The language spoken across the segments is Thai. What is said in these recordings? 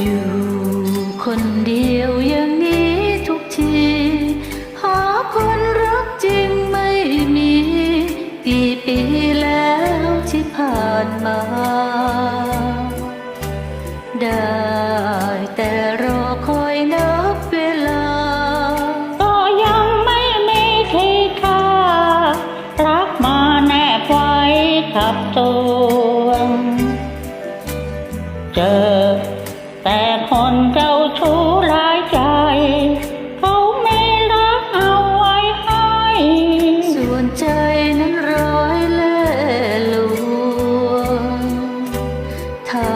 อยู่คนเดียวอย่างนี้ทุกที หาคนรักจริงไม่มี กี่ปีแล้วที่ผ่านมา ได้แต่รอคอยนับเวลา ก็ยังไม่มีทีค่า รักมาแนบไว้กับตัว เจอ แต่คนเจ้าชู้หลายใจ เขาไม่รักเอาไว้ให้ ส่วนใจนั้นร้อยเล่ลวงถ้า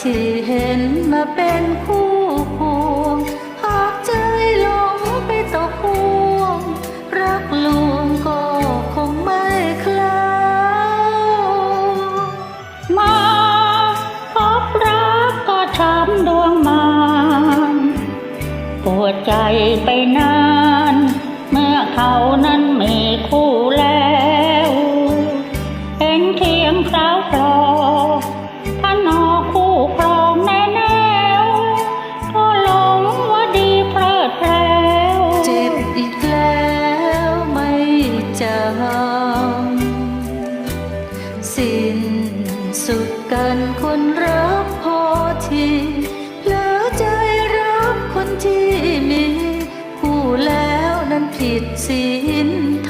ที่เห็นมาเป็นคู่ควร ใจไปนาน เมื่อเขานั้นมีคู่แล้วเห็นเคียงคราวคลอถ้านอคู่ครองแน่แน่วก็หลงว่าดีเพลิดเพล้วเจ็บอีกแล้วไม่จำสิ้นสุดกันคนรัก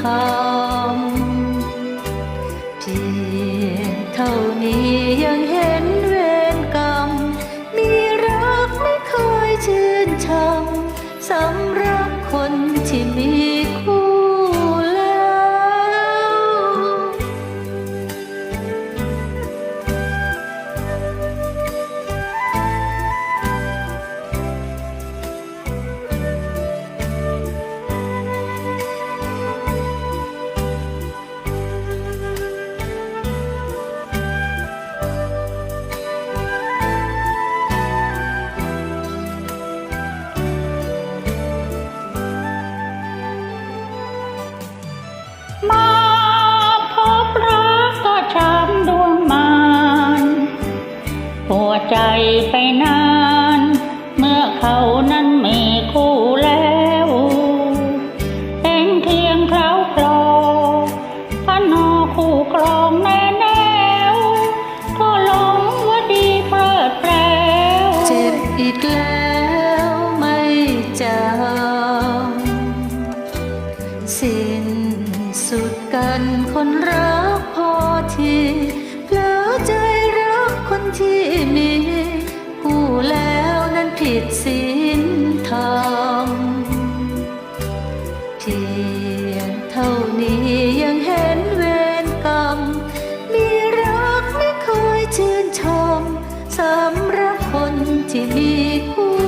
ธรรมเพียงเท่านี้ มาพบรักก็ช้ำดวงมานหัวใจไปนาน เมื่อเขานั้นมีคู่แล้วเอ็งเคียงคล้าคลอพนอคู่ครองแน่แน่วก็หลงว่าดีเพลิดเพล้วเจ็บอีกแล้วไม่จำสิ้น สุดกันคนรักพอทีเผลอใจรักคนที่มีผู้แล้วนั้นผิดศีลธรรมเพียงเท่านี้ยังเห็นเวรกรรม มีรักไม่เคยชื่นชมสำหรับคนที่มีคู่